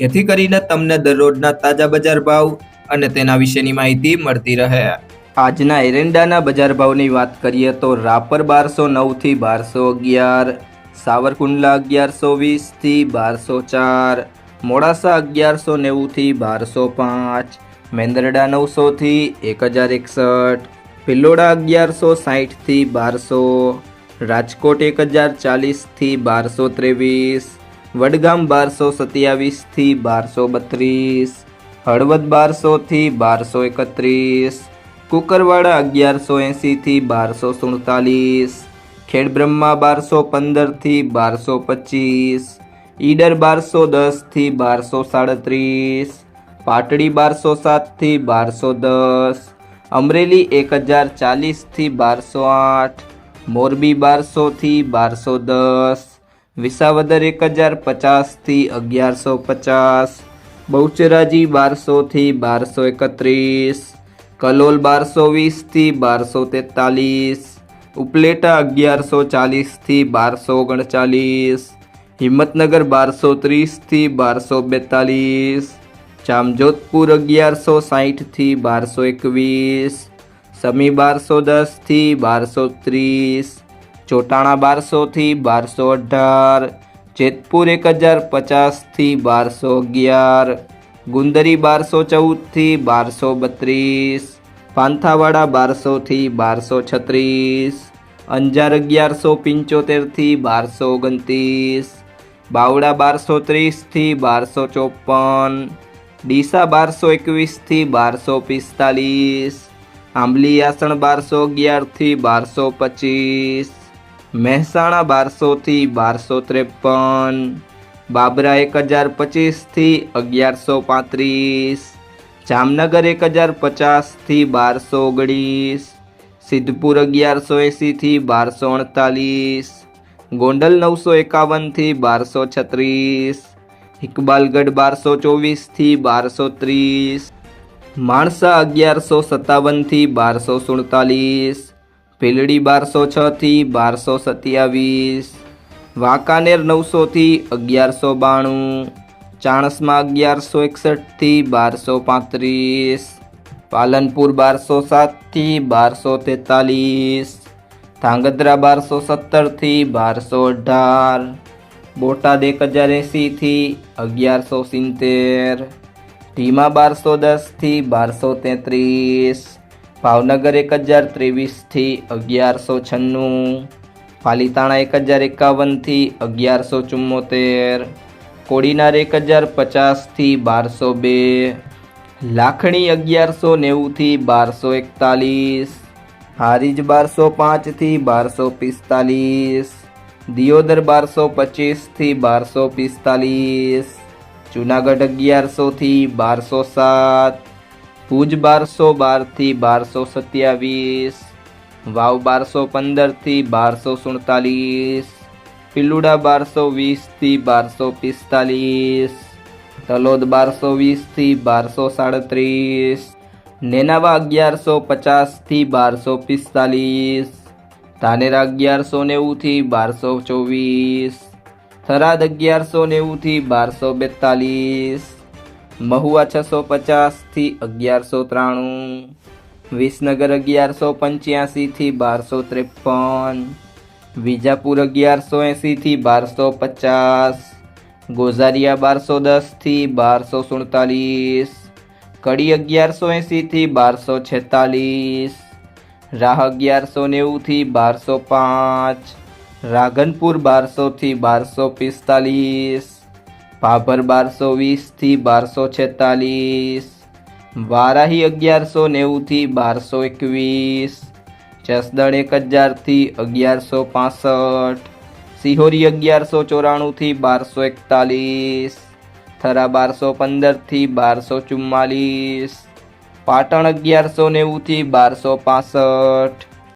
જેથી કરીને તમને દરરોજના તાજા બજાર ભાવ અને તેના વિશેની માહિતી મળતી રહે. આજના એરંડાના બજાર ભાવની વાત કરીએ તો રાપર બારસો નવથી બારસો અગિયાર, સાવરકુંડલા અગિયારસો વીસથી બારસો ચાર, મોડાસા અગિયારસો નેવુંથી બારસો પાંચ, મેંદરડા નવસોથી એક હજાર એકસઠ પિલોડા અગિયારસો સાહીઠથી બારસો, રાજકોટ એક હજાર ચાલીસથી બારસો ત્રેવીસ વડગામ બારસો સત્યાવીસથી બારસો બત્રીસ, હળવદ બારસોથી બારસો એકત્રીસ, કુકરવાડા અગિયારસો એંસીથી બારસો સુડતાલીસ, ખેડબ્રહ્મા બારસો પંદરથી બારસો પચીસ, ઈડર બારસો દસથી બારસો સાડત્રીસ, પાટડી બારસો સાતથી બારસો દસ, અમરેલી એક હજાર ચાલીસથી બારસો આઠ, મોરબી બારસોથી બારસો દસ વિસાવદર એક હજાર પચાસથી અગિયારસો પચાસ. બહુચરાજી બારસોથી બારસો એકત્રીસ. કલોલ બારસો વીસથી બારસો તેતાલીસ. ઉપલેટા અગિયારસો ચાલીસથી બારસો ઓગણચાલીસ. હિંમતનગર બારસો ત્રીસથી બારસો બેતાલીસ. જામજોધપુર અગિયારસો સાહીઠથી બારસો એકવીસ. સમી બારસો દસથી બારસો ત્રીસ. ચોટાણા બારસોથી બારસો અઢાર, જેતપુર એક હજાર પચાસથી બારસો અગિયાર, ગુંદરી બારસો ચૌદથી બારસો બત્રીસ, પાંથાવાડા બારસોથી બારસો છત્રીસ, અંજાર અગિયારસો પંચોતેરથી બારસો ઓગણત્રીસ, બાવડા બારસો ત્રીસથી બારસો ચોપન, ડીસા બારસો એકવીસથી બારસો પિસ્તાલીસ, આંબલી આસણ બારસો અગિયારથી બારસો પચીસ મહેસાણા બારસોથી બારસો ત્રેપન, બાબરા એક હજાર પચીસથી અગિયારસો પાંત્રીસ, જામનગર એક હજાર પચાસથી બારસો ઓગણીસ, સિદ્ધપુર અગિયારસો એંસીથી બારસો અડતાલીસ, ગોંડલ નવસો એકાવનથી બારસો છત્રીસ, ઇકબાલગઢ બારસો ચોવીસથી બારસો ત્રીસ, માણસા અગિયારસો સત્તાવનથી બારસો સુડતાલીસ ભીલડી બારસો છથી બારસો સત્યાવીસ. વાંકાનેર નવસોથી અગિયારસો બાણું. ચાણસમાં અગિયારસો એકસઠથી બારસો પાંત્રીસ. પાલનપુર બારસો સાતથી બારસો તેતાલીસ. ધાંગધ્રા બારસો સત્તરથી બારસો અઢાર. બોટાદ એક હજાર એંસીથી અગિયારસો સિત્તેર. ધીમા બારસો દસથી બારસો તેત્રીસ. ભાવનગર એક હજાર ત્રેવીસથી અગિયારસો છન્નું. પાલીતાણા એક હજાર એકાવનથી અગિયારસો ચુમ્મોતેર. કોડીનાર એક હજાર પચાસથી બારસો બે. લાખણી અગિયારસો નેવુંથી બારસો એકતાલીસ. હારીજ બારસો પાંચથી બારસો પિસ્તાલીસ. દિયોદર બારસો પચીસથી બારસો પિસ્તાલીસ. જુનાગઢ અગિયારસોથી બારસો સાત. ભુજ બારસો બારથી બારસો સત્યાવીસ, વાવ બારસો પંદરથી બારસો સુડતાલીસ, પિલુડા બારસો વીસથી બારસો પિસ્તાલીસ, તલોદ બારસો વીસથી બારસો સાડત્રીસ, નેનાવા અગિયારસો પચાસથી બારસો પિસ્તાલીસ, ધાનેરા અગિયારસો નેવુંથી બારસો ચોવીસ, થરાદ અગિયારસો નેવુંથી બારસો બેતાલીસ મહુવા છસો પચાસથી અગિયારસો ત્રાણું. વિસનગર અગિયારસો પંચ્યાસીથી બારસો ત્રેપન. વિજાપુર અગિયારસો એંસીથી બારસો પચાસ. ગોઝારિયા બારસો દસથી બારસો સુડતાલીસ. કડી અગિયારસો એંસીથી બારસો છેતાલીસ. રાહ અગિયારસો નેવુંથી બારસો પાંચ. રાધનપુર બારસોથી બારસો પિસ્તાલીસ. ભાભર બારસો વીસથી બારસો છેતાલીસ. વારાહી અગિયારસો નેવુંથી બારસો એકવીસ. જસદણ એક હજારથી અગિયારસો પાસઠ. સિહોરી અગિયારસો ચોરાણુંથી બારસો એકતાલીસ. થરા બારસો પંદરથી બારસો ચુમ્માલીસ. પાટણ અગિયારસો નેવુંથી બારસો પાસઠ.